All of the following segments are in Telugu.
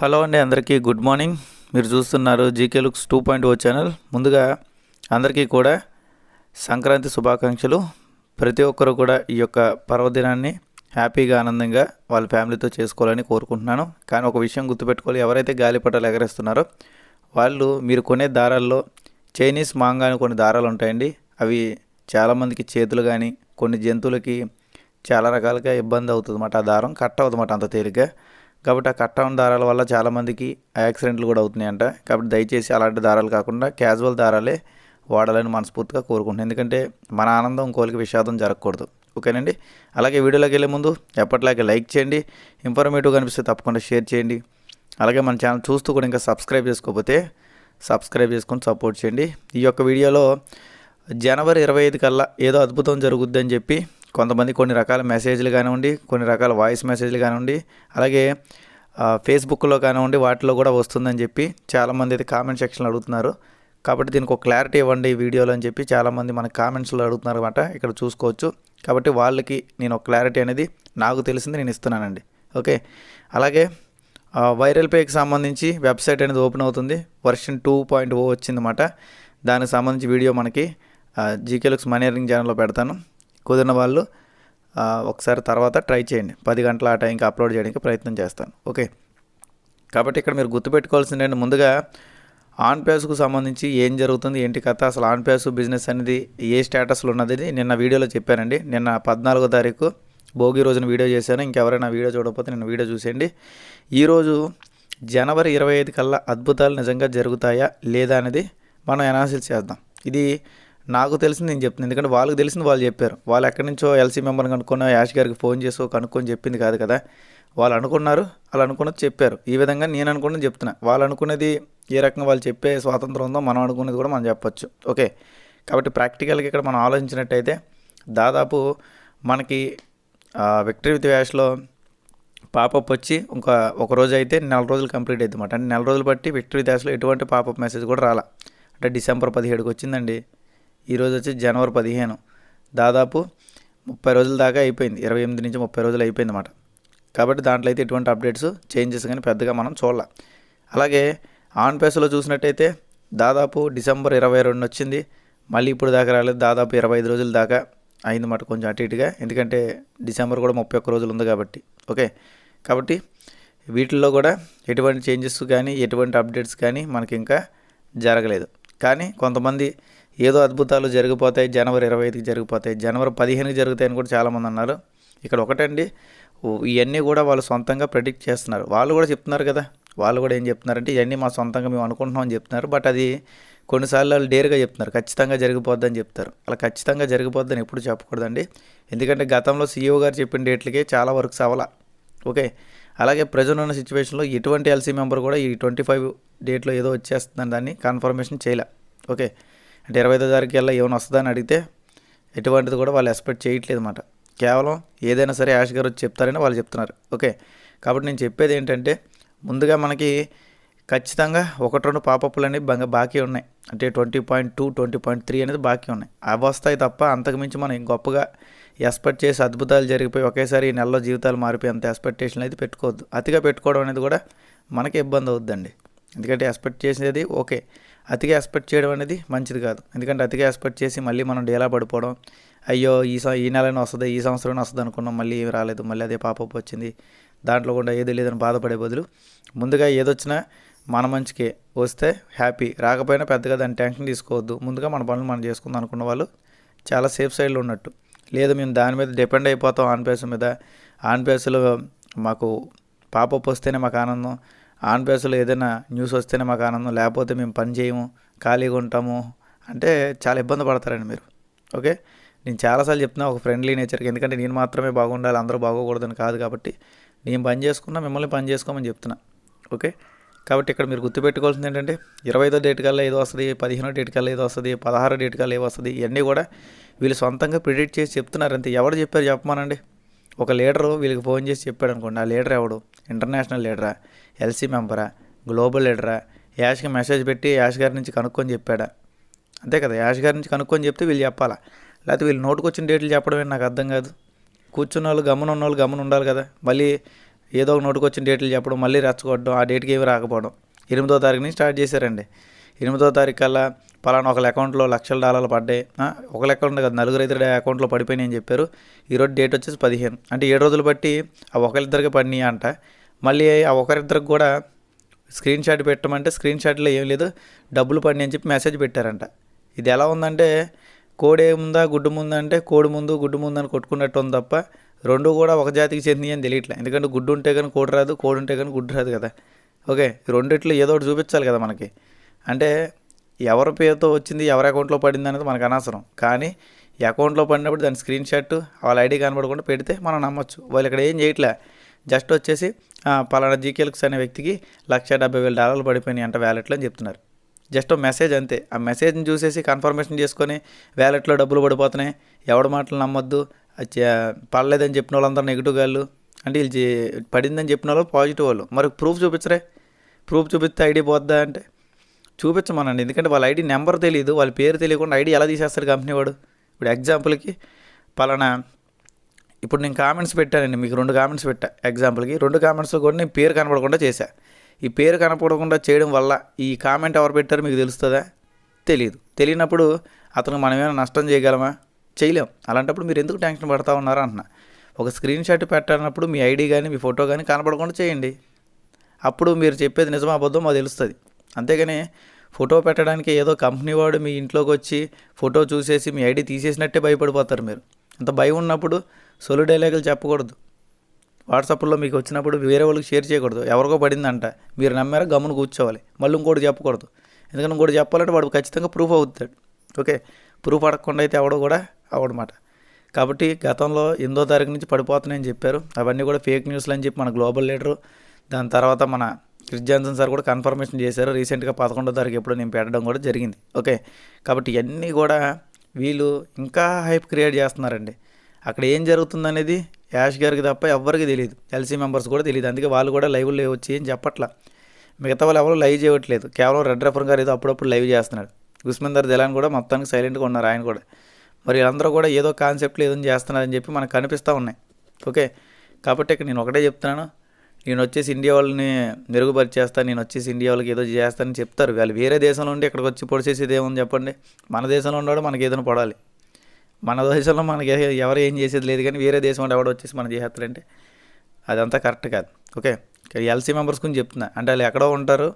హలో అండి అందరికీ గుడ్ మార్నింగ్. మీరు చూస్తున్నారు GK looks two point O channel. ముందుగా అందరికీ కూడా సంక్రాంతి శుభాకాంక్షలు. ప్రతి ఒక్కరు కూడా ఈ యొక్క పర్వదినాన్ని హ్యాపీగా ఆనందంగా వాళ్ళ ఫ్యామిలీతో చేసుకోవాలని కోరుకుంటున్నాను. కానీ ఒక విషయం గుర్తుపెట్టుకోవాలి ఎవరైతే గాలిపటాలు ఎగరేస్తున్నారో వాళ్ళు మీరు కొనే దారాల్లో చైనీస్ మాంగా అని కొన్ని దారాలు ఉంటాయండి. అవి చాలామందికి చేతులు కానీ కొన్ని జంతువులకి చాలా రకాలుగా ఇబ్బంది అవుతుంది అన్నమాట ఆ దారం కట్ అవుతుందన్నమాట అంత తేలిగ్గా. కాబట్టి ఆ కట్ అవున దారాల వల్ల చాలామందికి యాక్సిడెంట్లు కూడా అవుతున్నాయంట. కాబట్టి దయచేసి అలాంటి దారాలు కాకుండా క్యాజువల్ దారాలే వాడాలని మనస్ఫూర్తిగా కోరుకుంటున్నాను. ఎందుకంటే మన ఆనందం ఇంకోలికి విషాదం జరగకూడదు. ఓకేనండి? అలాగే వీడియోలోకి వెళ్ళే ముందు ఎప్పటిలాగే లైక్ చేయండి. ఇన్ఫర్మేటివ్ కనిపిస్తే తప్పకుండా షేర్ చేయండి. అలాగే మన ఛానల్ చూస్తూ కూడా ఇంకా సబ్స్క్రైబ్ చేసుకోకపోతే సబ్స్క్రైబ్ చేసుకొని సపోర్ట్ చేయండి. ఈ యొక్క వీడియోలో జనవరి ఇరవై ఐదు కల్లా ఏదో అద్భుతం జరుగుద్ది అని చెప్పి కొంతమంది కొన్ని రకాల మెసేజ్లు కానివ్వండి కొన్ని రకాల వాయిస్ మెసేజ్లు కానివ్వండి అలాగే ఫేస్బుక్లో కానివ్వండి వాటిలో కూడా వస్తుందని చెప్పి చాలామంది అయితే కామెంట్ సెక్షన్లో అడుగుతున్నారు. కాబట్టి దీనికి ఒక క్లారిటీ ఇవ్వండి ఈ వీడియోలో అని చెప్పి చాలామంది మన కామెంట్స్లో అడుగుతున్నారు అనమాట ఇక్కడ చూసుకోవచ్చు. కాబట్టి వాళ్ళకి నేను ఒక క్లారిటీ అనేది నాకు తెలిసింది నేను ఇస్తున్నానండి. ఓకే? అలాగే వైరల్ పేకి సంబంధించి వెబ్సైట్ అనేది ఓపెన్ అవుతుంది. Version two point O oh వచ్చిందన్నమాట దానికి సంబంధించి వీడియో మనకి జీకే లుక్స్ మనీ ఎర్నింగ్ ఛానల్లో పెడతాను. కుదిరిన వాళ్ళు ఒకసారి తర్వాత ట్రై చేయండి. పది గంటల ఆ టైంకి అప్లోడ్ చేయడానికి ప్రయత్నం చేస్తాను. ఓకే? కాబట్టి ఇక్కడ మీరు గుర్తుపెట్టుకోవాల్సిందండి ముందుగా ఆన్ పేస్కు సంబంధించి ఏం జరుగుతుంది ఏంటి కథ అసలు ఆన్ పేస్ బిజినెస్ అనేది ఏ స్టేటస్లో ఉన్నది నిన్న వీడియోలో చెప్పానండి. నిన్న పద్నాలుగో తారీఖు భోగి రోజున వీడియో చేశాను. ఇంకెవరైనా వీడియో చూడకపోతే నేను వీడియో చూసేయండి. ఈరోజు జనవరి ఇరవై ఐదు కల్లా అద్భుతాలు నిజంగా జరుగుతాయా లేదా అనేది మనం అనాలిసిస్ చేద్దాం. ఇది నాకు తెలిసింది నేను చెప్తున్నాను ఎందుకంటే వాళ్ళకి తెలిసింది వాళ్ళు చెప్పారు. వాళ్ళు ఎక్కడి నుంచో ఎల్సీ మెంబర్ని కనుక్కున్నా యాష్ గారికి ఫోన్ చేసి కనుక్కొని చెప్పింది కాదు కదా. వాళ్ళు అనుకున్నారు వాళ్ళు అనుకున్నది చెప్పారు. ఈ విధంగా నేను అనుకున్నది చెప్తున్నా. వాళ్ళు అనుకున్నది ఏ రకంగా వాళ్ళు చెప్పే స్వాతంత్రం ఉందో మనం అనుకున్నది కూడా మనం చెప్పొచ్చు. ఓకే? కాబట్టి ప్రాక్టికల్గా ఇక్కడ మనం ఆలోచించినట్టయితే దాదాపు మనకి విక్టరీ విత్ వ్యాష్లో పాపప్ వచ్చి ఇంకా ఒక రోజు అయితే నెల రోజులు కంప్లీట్ అవుతుంది అనమాట అంటే నెల రోజులు బట్టి విక్టరీ డాష్లో ఎటువంటి పాపప్ మెసేజ్ కూడా రాలా. అంటే డిసెంబర్ పదిహేడుకి వచ్చిందండి. ఈరోజు వచ్చి జనవరి పదిహేను. దాదాపు ముప్పై రోజుల దాకా అయిపోయింది. ఇరవై ఎనిమిది నుంచి ముప్పై రోజులు అయిపోయింది అన్నమాట. కాబట్టి దాంట్లో అయితే ఎటువంటి అప్డేట్స్ చేంజెస్ కానీ పెద్దగా మనం చూడాల. అలాగే ఆన్ పేస్లో చూసినట్టయితే దాదాపు డిసెంబర్ ఇరవై రెండు వచ్చింది. మళ్ళీ ఇప్పుడు దాకా రాలేదు. దాదాపు ఇరవై ఐదు రోజుల దాకా అయింది మాట కొంచెం అటు ఇటుగా. ఎందుకంటే డిసెంబర్ కూడా ముప్పై ఒక్క రోజులు ఉంది కాబట్టి. ఓకే? కాబట్టి వీటిల్లో కూడా ఎటువంటి చేంజెస్ కానీ ఎటువంటి అప్డేట్స్ కానీ మనకి ఇంకా జరగలేదు. కానీ కొంతమంది ఏదో అద్భుతాలు జరిగిపోతాయి జనవరి ఇరవై ఐదుకి జరిగిపోతాయి జనవరి పదిహేనుకి జరుగుతాయని కూడా చాలామంది అన్నారు. ఇక్కడ ఒకటండి ఇవన్నీ కూడా వాళ్ళు సొంతంగా ప్రెడిక్ట్ చేస్తున్నారు. వాళ్ళు కూడా చెప్తున్నారు కదా వాళ్ళు కూడా ఏం చెప్తున్నారంటే ఇవన్నీ మా సొంతంగా మేము అనుకుంటున్నాం అని చెప్తున్నారు బట్ అది కొన్నిసార్లు వాళ్ళు డేర్గా చెప్తున్నారు ఖచ్చితంగా జరిగిపోద్దని చెప్తారు. అలా ఖచ్చితంగా జరిగిపోద్దని ఎప్పుడు చెప్పకూడదండి. ఎందుకంటే గతంలో సీఈఓ గారు చెప్పిన డేట్లకే చాలా వర్క్స్ అవ్వాల ఓకే? అలాగే ప్రజెంట్ ఉన్న సిచ్యువేషన్లో ఎటువంటి ఎల్సీ మెంబర్ కూడా ఈ ట్వంటీ ఫైవ్ డేట్లో ఏదో వచ్చేస్తుందని దాన్ని కన్ఫర్మేషన్ చేయలే. ఓకే? అంటే ఇరవై ఐదో తారీఖు కల్లా ఏమైనా వస్తుందని అడిగితే ఎటువంటిది కూడా వాళ్ళు ఎక్స్పెక్ట్ చేయట్లేదు అనమాట కేవలం ఏదైనా సరే యాష్ గారు వచ్చి చెప్తారని వాళ్ళు చెప్తున్నారు. ఓకే. కాబట్టి నేను చెప్పేది ఏంటంటే ముందుగా మనకి ఖచ్చితంగా ఒకటి రెండు పాపప్పులు అనేవి బాగా బాకీ ఉన్నాయి. అంటే twenty point two twenty point three అనేది బాకీ ఉన్నాయి. అవి వస్తాయి తప్ప అంతకుమించి మనం గొప్పగా ఎక్స్పెక్ట్ చేసి అద్భుతాలు జరిగిపోయి ఒకేసారి ఈ నెలలో జీవితాలు మారిపోయి అంత ఎక్స్పెక్టేషన్ అయితే పెట్టుకోవద్దు. అతిగా పెట్టుకోవడం అనేది కూడా మనకి ఇబ్బంది అవుద్దండి. ఎందుకంటే ఎక్స్పెక్ట్ చేసేది ఓకే. అతిగా ఎక్స్పెక్ట్ చేయడం అనేది మంచిది కాదు. ఎందుకంటే అతిగా ఎక్స్పెక్ట్ చేసి మళ్ళీ మనం డేలా పడిపోవడం అయ్యో ఈ సం ఈ నెలనే వస్తుంది ఈ సంవత్సరమే వస్తుంది అనుకున్నాం మళ్ళీ ఏమి రాలేదు మళ్ళీ అదే పాపప్ వచ్చింది దాంట్లో కూడా ఏది లేదని బాధపడే బదులు ముందుగా ఏదొచ్చినా మన మంచికే వస్తే హ్యాపీ రాకపోయినా పెద్దగా దాన్ని టెన్షన్ తీసుకోవద్దు. ముందుగా మన పనులు మనం చేసుకుందాం అనుకున్న వాళ్ళు చాలా సేఫ్ సైడ్లో ఉన్నట్టు. లేదు మేము దాని మీద డిపెండ్ అయిపోతాం ఆన్పేస్ మీద. ఆన్పేస్లో మాకు పాపప్ వస్తేనే మాకు ఆనందం. ఆన్ పేస్లో ఏదైనా న్యూస్ వస్తేనే మాకు ఆనందం లేకపోతే మేము పని చేయము ఖాళీగా ఉంటాము అంటే చాలా ఇబ్బంది పడతారండి మీరు. ఓకే? నేను చాలాసార్లు చెప్తున్నా ఒక ఫ్రెండ్లీ నేచర్కి ఎందుకంటే నేను మాత్రమే బాగుండాలి అందరూ బాగోకూడదని కాదు కాబట్టి నేను పని చేసుకున్నా మిమ్మల్ని పని చేసుకోమని చెప్తున్నా. ఓకే? కాబట్టి ఇక్కడ మీరు గుర్తుపెట్టుకోవాల్సింది ఏంటంటే ఇరవైదో డేట్ కల్లా ఏదో వస్తుంది పదిహేనో డేట్ కల్లా ఏదో వస్తుంది పదహారో డేట్ కల్లా ఏదో వస్తుంది ఇవన్నీ కూడా వీళ్ళు సొంతంగా ప్రిడిక్ట్ చేసి చెప్తున్నారు అంతే. ఎవరు చెప్పారు చెప్పమానండి? ఒక లీడరు వీళ్ళకి ఫోన్ చేసి చెప్పాడు అనుకోండి ఆ లీడర్ ఎవడు? ఇంటర్నేషనల్ లీడరా? ఎల్సీ మెంబరా గ్లోబల్ లీడరా? యాష్కి మెసేజ్ పెట్టి యాష్ గారి నుంచి కనుక్కొని చెప్పాడా? అంతే కదా యాష్ గారి నుంచి కనుక్కొని చెప్తే వీళ్ళు చెప్పాలా? లేకపోతే వీళ్ళు నోటుకొచ్చిన డేట్లు చెప్పడమే నాకు అర్థం కాదు. కూర్చున్న వాళ్ళు గమనం ఉన్న వాళ్ళు గమనం ఉండాలి కదా. మళ్ళీ ఏదో ఒక నోటుకొచ్చిన డేట్లు చెప్పడం మళ్ళీ రెచ్చగొట్టడం ఆ డేట్కి ఏమి రాకపోవడం. ఎనిమిదో తారీఖు నుంచి స్టార్ట్ చేశారండి. ఎనిమిదో తారీఖు కల్లా పలానా ఒకళ్ళ అకౌంట్లో లక్షల డాలర్లు పడ్డాయి. ఒకళ్ళ అకౌంట్ కదా నలుగురు ఐదు అకౌంట్లో పడిపోయినాయి అని చెప్పారు. ఈరోజు డేట్ వచ్చేసి పదిహేను. అంటే ఏడు రోజులు బట్టి ఆ ఒకరిద్దరికి పడినాయి అంట. మళ్ళీ ఆ ఒకరిద్దరికి కూడా స్క్రీన్ షాట్ పెట్టమంటే స్క్రీన్ షాట్లో ఏం లేదు డబ్బులు పడినాయి అని చెప్పి మెసేజ్ పెట్టారంట. ఇది ఎలా ఉందంటే కోడి ఏముందా గుడ్డు ముందా అంటే కోడి ముందు గుడ్డు ముందు అని కొట్టుకున్నట్టు ఉంది తప్ప రెండు కూడా ఒక జాతికి చెందినవి అని తెలియట్లే. ఎందుకంటే గుడ్డు ఉంటే కానీ కోడి రాదు కోడి ఉంటే కానీ గుడ్డు రాదు కదా. ఓకే రెండిట్లో ఏదో ఒకటి చూపించాలి కదా మనకి. అంటే ఎవరి పేరుతో వచ్చింది ఎవరి అకౌంట్లో పడింది అనేది మనకు అనవసరం. కానీ ఈ అకౌంట్లో పడినప్పుడు దాని స్క్రీన్ షాట్ వాళ్ళ ఐడి కనబడకుండా పెడితే మనం నమ్మొచ్చు. వాళ్ళు ఇక్కడ ఏం చేయట్లే. జస్ట్ వచ్చేసి పలానా జీకేఎల్క్స్ అనే వ్యక్తికి లక్ష డెబ్బై వేల డాలర్లు పడిపోయినాయి అంట వ్యాలెట్లో అని చెప్తున్నారు. జస్ట్ మెసేజ్ అంతే. ఆ మెసేజ్ని చూసేసి కన్ఫర్మేషన్ చేసుకొని వ్యాలెట్లో డబ్బులు పడిపోతున్నాయి. ఎవడి మాటలు నమ్మొద్దు. పడలేదని చెప్పిన వాళ్ళందరూ నెగిటివ్ వాళ్ళు అంటే వీళ్ళు పడిందని చెప్పిన వాళ్ళు పాజిటివ్ వాళ్ళు. మరి ప్రూఫ్ చూపించరే. ప్రూఫ్ చూపిస్తే ఐడి పోద్దా అంటే? చూపించమనండి. ఎందుకంటే వాళ్ళ ఐడి నెంబర్ తెలియదు వాళ్ళ పేరు తెలియకుండా ఐడి ఎలా తీసేస్తారు కంపెనీ వాడు? ఇప్పుడు ఎగ్జాంపుల్కి పలానా ఇప్పుడు నేను కామెంట్స్ పెట్టానండి మీకు రెండు కామెంట్స్ పెట్టా. ఎగ్జాంపుల్కి రెండు కామెంట్స్ కూడా నేను పేరు కనపడకుండా చేశా. ఈ పేరు కనపడకుండా చేయడం వల్ల ఈ కామెంట్ ఎవరు పెట్టారో మీకు తెలుస్తుందా? తెలియదు తెలియనప్పుడు అతను మనమేమైనా నష్టం చేయగలమా? చేయలేం. అలాంటప్పుడు మీరు ఎందుకు టెన్షన్ పడతా ఉన్నారా అంటున్నా. ఒక స్క్రీన్ షాట్ పెట్టాలన్నప్పుడు మీ ఐడి కానీ మీ ఫోటో కానీ కనపడకుండా చేయండి. అప్పుడు మీరు చెప్పేది నిజమా అబద్ధం మాకు తెలుస్తుంది. అంతేగాని ఫోటో పెట్టడానికి ఏదో కంపెనీ వాడు మీ ఇంట్లోకి వచ్చి ఫోటో చూసేసి మీ ఐడి తీసేసినట్టే భయపడిపోతారు మీరు. అంత భయం ఉన్నప్పుడు సొలు డైలాగులు చెప్పకూడదు. వాట్సాప్లో మీకు వచ్చినప్పుడు వేరే వాళ్ళకి షేర్ చేయకూడదు. ఎవరికో పడిందంట. మీరు నమ్మారా? గమ్మున కూర్చోవాలి. మళ్ళీ ఇంకోటి చెప్పకూడదు. ఎందుకంటే ఇంకోటి చెప్పాలంటే వాడు ఖచ్చితంగా ప్రూఫ్ అవుతాడు. ఓకే? ప్రూఫ్ అడగకుండా అయితే ఎవడో కూడా అవడమాట కాబట్టి గతంలో ఎనిమిదో తారీఖు నుంచి పడిపోతున్నాయని చెప్పారు. అవన్నీ కూడా ఫేక్ న్యూస్లు అని చెప్పి మన గ్లోబల్ లీడరు దాని తర్వాత మన క్రిస్ జాన్సన్ సార్ కూడా కన్ఫర్మేషన్ చేశారు. రీసెంట్గా పదకొండో తారీఖు ఎప్పుడో నేను పెట్టడం కూడా జరిగింది. ఓకే? కాబట్టి ఇవన్నీ కూడా వీళ్ళు ఇంకా హైప్ క్రియేట్ చేస్తున్నారండి. అక్కడ ఏం జరుగుతుందనేది యాష్ గారికి తప్ప ఎవ్వరికి తెలియదు. ఎల్సీ మెంబర్స్ కూడా తెలియదు. అందుకే వాళ్ళు కూడా లైవ్లో వచ్చి ఏం చెప్పట్లా. మిగతా వాళ్ళు ఎవరు లైవ్ చేయట్లేదు. కేవలం రెడ్ రెఫర్ గారు ఏదో అప్పుడప్పుడు లైవ్ చేస్తున్నాడు ఉస్మందర్ దిలాన్ కూడా మొత్తానికి సైలెంట్గా ఉన్నారు ఆయన కూడా. మరి వీళ్ళందరూ కూడా ఏదో కాన్సెప్ట్లు ఏదో చేస్తున్నారని చెప్పి మనకు కనిపిస్తూ ఉన్నాయి. ఓకే? కాబట్టి ఇక్కడ నేను ఒకటే చెప్తున్నాను. నేను వచ్చేసి ఇండియా వాళ్ళని మెరుగుపరిచేస్తాను నేను వచ్చేసి ఇండియా వాళ్ళకి ఏదో చేస్తానని చెప్తారు. వాళ్ళు వేరే దేశంలో ఉండి ఇక్కడికి వచ్చి పొడిచేసేది ఏముంది చెప్పండి? మన దేశంలో ఉన్నాడు మనకి ఏదైనా పడాలి. మన దేశంలో మనకి ఎవరు ఏం చేసేది లేదు కానీ వేరే దేశం వాడు ఎవడో వచ్చేసి మనం చేస్తారంటే అదంతా కరెక్ట్ కాదు. ఓకే? ఎల్సీ మెంబర్స్ గురించి చెప్తున్నా. అంటే వాళ్ళు ఎక్కడో ఉంటారు.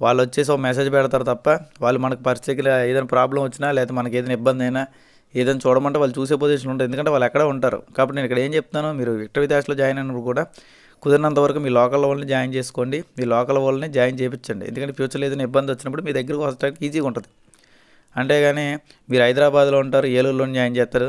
వాళ్ళు వచ్చేసి ఒక మెసేజ్ పెడతారు తప్ప వాళ్ళు మనకు పరిస్థితిలో ఏదైనా ప్రాబ్లం వచ్చినా లేదా మనకి ఏదైనా ఇబ్బంది అయినా ఏదైనా చూడమంటే వాళ్ళు చూసే పొజిషన్ ఉంటుంది ఎందుకంటే వాళ్ళు ఎక్కడ ఉంటారు. కాబట్టి నేను ఇక్కడ ఏం చెప్తున్నాను మీరు విక్టర్ విదేశ్లో జాయిన్ అయినప్పుడు కూడా కుదిరినంత వరకు మీ లోకల్ వాళ్ళని జాయిన్ చేసుకోండి. మీ లోకల్ వాళ్ళని జాయిన్ చేయించండి. ఎందుకంటే ఫ్యూచర్లో ఏదైనా ఇబ్బంది వచ్చినప్పుడు మీ దగ్గరకు వస్తానికి ఈజీగా ఉంటుంది. అంటే కానీ మీరు హైదరాబాద్లో ఉంటారు ఏలూరులో జాయిన్ చేస్తారు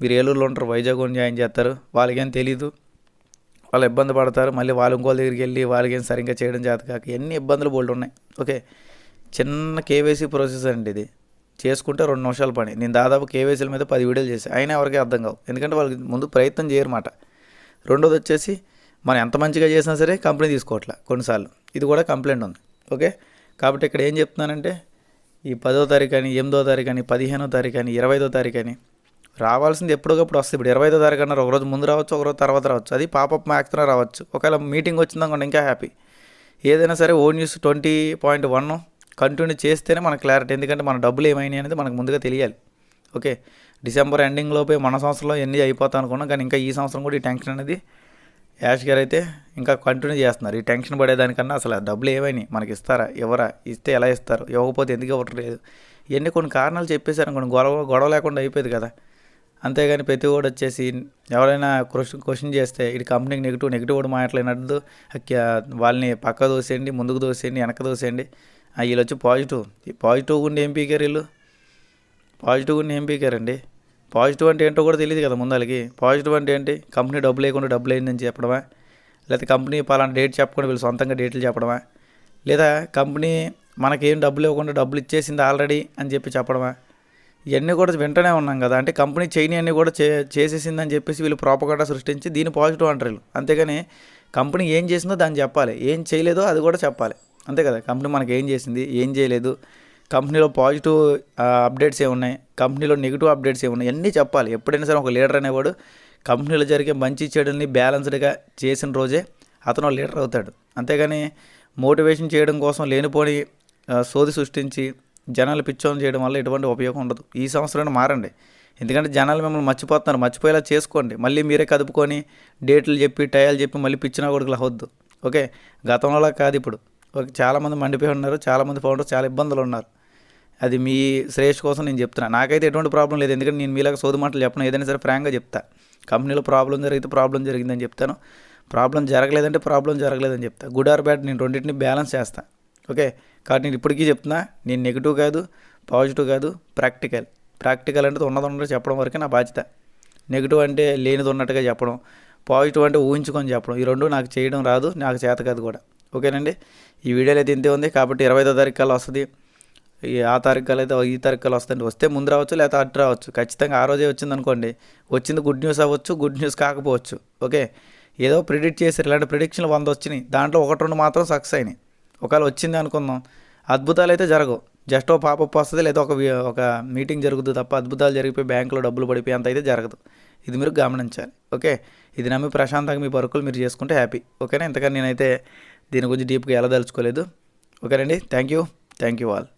మీరు ఏలూరులో ఉంటారు వైజాగ్లో జాయిన్ చేస్తారు వాళ్ళకేం తెలీదు. వాళ్ళు ఇబ్బంది పడతారు మళ్ళీ వాళ్ళు ఇంకోళ్ళ దగ్గరికి వెళ్ళి వాళ్ళకేం సరిగ్గా చేయడం చేత కాక ఎన్ని ఇబ్బందులు బోల్డ్ ఉన్నాయి. ఓకే. చిన్న కేవైసీ ప్రాసెస్ అండి ఇది. చేసుకుంటే రెండు నిమిషాల పని. నేను దాదాపు కేవైసీల మీద పది వీడియోలు చేశాను అయినా ఎవరికీ అర్థం కావు. ఎందుకంటే వాళ్ళకి ముందు ప్రయత్నం చేయరమాట రెండోది వచ్చేసి మనం ఎంత మంచిగా చేసినా సరే కంపెనీ తీసుకోవట్లే కొన్నిసార్లు. ఇది కూడా కంప్లైంట్ ఉంది. ఓకే. కాబట్టి ఇక్కడ ఏం చెప్తున్నానంటే ఈ పదో తారీఖు అని ఎనిమిదో తారీఖు అని పదిహేనో తారీఖు అని ఇరవైదో తారీఖు అని రావాల్సింది ఎప్పటికప్పుడు వస్తుంది ఇప్పుడు ఇరవైదో తారీఖు అన్నారు ఒకరోజు ముందు రావచ్చు ఒకరోజు తర్వాత రావచ్చు. అది పాపప్ మ్యాక్స్తో రావచ్చు. ఒకవేళ మీటింగ్ వచ్చిందనుకోండి ఇంకా హ్యాపీ. ఏదైనా సరే ఓ news twenty point one continue చేస్తేనే మనకు క్లారిటీ. ఎందుకంటే మన డబ్బులు ఏమైనాయి అనేది మనకు ముందుగా తెలియాలి. ఓకే? డిసెంబర్ ఎండింగ్ లోపే మన సంవత్సరంలో ఎన్ని అయిపోతా అనుకున్నాం కానీ ఇంకా ఈ సంవత్సరం కూడా ఈ టెన్షన్ అనేది యాష్ గారు అయితే ఇంకా కంటిన్యూ చేస్తున్నారు. ఈ టెన్షన్ పడేదానికన్నా అసలు డబ్బులు ఏమైనాయి మనకి ఇస్తారా? ఇవ్వరా ఇస్తే ఎలా ఇస్తారు? ఇవ్వకపోతే ఎందుకు ఇవ్వట్లేదు ఇవన్నీ కొన్ని కారణాలు చెప్పేశారు కొన్ని గొడవ గొడవ లేకుండా అయిపోయేది కదా. అంతేగాని ప్రతి కూడా వచ్చేసి ఎవరైనా క్వశ్చన్ క్వశ్చన్ చేస్తే ఇది కంపెనీకి నెగిటివ్ నెగిటివ్ కూడా మాట్లాడినట్టు వాళ్ళని పక్క దోసేయండి ముందుకు దోసేయండి వెనక దోసేయండి వీళ్ళు వచ్చి పాజిటివ్ ఈ పాజిటివ్ గుండి ఏం పీకారు వీళ్ళు? పాజిటివ్ గుండి ఏం పీకారండి? పాజిటివ్ అంటే ఏంటో కూడా తెలియదు కదా ముందలకి. పాజిటివ్ అంటే ఏంటి? కంపెనీ డబ్బులు లేకుండా డబ్బులు అయిందని చెప్పడమా? లేకపోతే కంపెనీ పలానా డేట్ చెప్పకుండా వీళ్ళు సొంతంగా డేట్లు చెప్పడమా? లేదా కంపెనీ మనకేం డబ్బులు ఇవ్వకుండా డబ్బులు ఇచ్చేసింది ఆల్రెడీ అని చెప్పి చెప్పడమా? ఇవన్నీ కూడా వింటూనే ఉన్నాం కదా. అంటే కంపెనీ చేయని అన్నీ కూడా చే చేసేసిందని చెప్పేసి వీళ్ళు ప్రాపగండా సృష్టించి దీన్ని పాజిటివ్ అంటారు. వీళ్ళు అంతేగాని కంపెనీ ఏం చేసిందో దాన్ని చెప్పాలి. ఏం చేయలేదో అది కూడా చెప్పాలి. అంతే కదా. కంపెనీ మనకి ఏం చేసింది? ఏం చేయలేదు. కంపెనీలో పాజిటివ్ అప్డేట్స్ ఏమున్నాయి కంపెనీలో నెగిటివ్ అప్డేట్స్ ఏమున్నాయి అన్నీ చెప్పాలి. ఎప్పుడైనా సరే ఒక లీడర్ అనేవాడు కంపెనీలో జరిగే మంచి చెడుల్ని బ్యాలెన్స్డ్గా చేసిన రోజే అతను లీడర్ అవుతాడు. అంతేగాని మోటివేషన్ చేయడం కోసం లేనిపోని సోది సృష్టించి జనాలు పిచ్చోని చేయడం వల్ల ఎటువంటి ఉపయోగం ఉండదు. ఈ సంవత్సరం మారండి. ఎందుకంటే జనాలు మిమ్మల్ని మర్చిపోతున్నారు. మర్చిపోయేలా చేసుకోండి. మళ్ళీ మీరే కదుపుకొని డేట్లు చెప్పి టయాలు చెప్పి మళ్ళీ పిచ్చిన కొడుకులు అవద్దు ఓకే? గతంలో కాదు ఇప్పుడు. చాలామంది మండిపోయి ఉన్నారు చాలామంది ఫౌండర్స్ చాలా ఇబ్బందులు ఉన్నారు. అది మీ శ్రేష్ కోసం నేను చెప్తున్నా. నాకైతే ఎటువంటి ప్రాబ్లం లేదు ఎందుకంటే నేను మీలాగా సోది మాటలు చెప్పను ఏదైనా సరే ఫ్రాంక్గా చెప్తా. కంపెనీలో ప్రాబ్లం జరిగితే ప్రాబ్లం జరిగిందని చెప్తాను. ప్రాబ్లం జరగలేదంటే ప్రాబ్లం జరగలేదని చెప్తా. గుడ్ ఆర్ బ్యాడ్ నేను రెండింటిని బ్యాలెన్స్ చేస్తా. ఓకే? కాబట్టి నేను ఇప్పటికీ చెప్తున్నా నేను నెగిటివ్ కాదు పాజిటివ్ కాదు ప్రాక్టికల్. ప్రాక్టికల్ అంటే ఉన్నది ఉన్నట్టు చెప్పడం వరకే నా బాధ్యత. నెగిటివ్ అంటే లేనిది ఉన్నట్టుగా చెప్పడం పాజిటివ్ అంటే ఊహించుకొని చెప్పడం. ఈ రెండు నాకు చేయడం రాదు నాకు చేత కాదు కూడా. ఓకేనండి? ఈ వీడియోలో అయితే ఇంతే ఉంది. కాబట్టి ఇరవై ఐదో తారీఖు కల్లా వస్తుంది. ఈ ఆ తారీఖు కల్లా అయితే ఈ తారీఖు కల్లా వస్తుంది వస్తే ముందు రావచ్చు లేకపోతే అటు రావచ్చు. ఖచ్చితంగా ఆ రోజే వచ్చింది అనుకోండి వచ్చింది గుడ్ న్యూస్ అవ్వచ్చు గుడ్ న్యూస్ కాకపోవచ్చు. ఓకే? ఏదో ప్రిడిక్ట్ చేశారు. ఇలాంటి ప్రిడిక్షన్లు వంద వచ్చినాయి. దాంట్లో ఒకటి రెండు మాత్రం సక్సెస్ అయినాయి. ఒకవేళ వచ్చింది అనుకుందాం. అద్భుతాలు అయితే జరగవు. జస్ట్ ఒక పాపప్ వస్తుంది లేదా ఒక ఒక మీటింగ్ జరుగుతుంది తప్ప అద్భుతాలు జరిగిపోయి బ్యాంకులో డబ్బులు పడిపోయి అంత అయితే జరగదు. ఇది మీరు గమనించాలి. ఓకే? ఇది నమ్మి ప్రశాంతంగా మీ వర్కులు మీరు చేసుకుంటే హ్యాపీ ఓకేనా? ఇంతకని నేనైతే దీని గురించి డీప్గా ఎలా దలుచుకోలేదు ఓకేనండి thank you. Thank you all.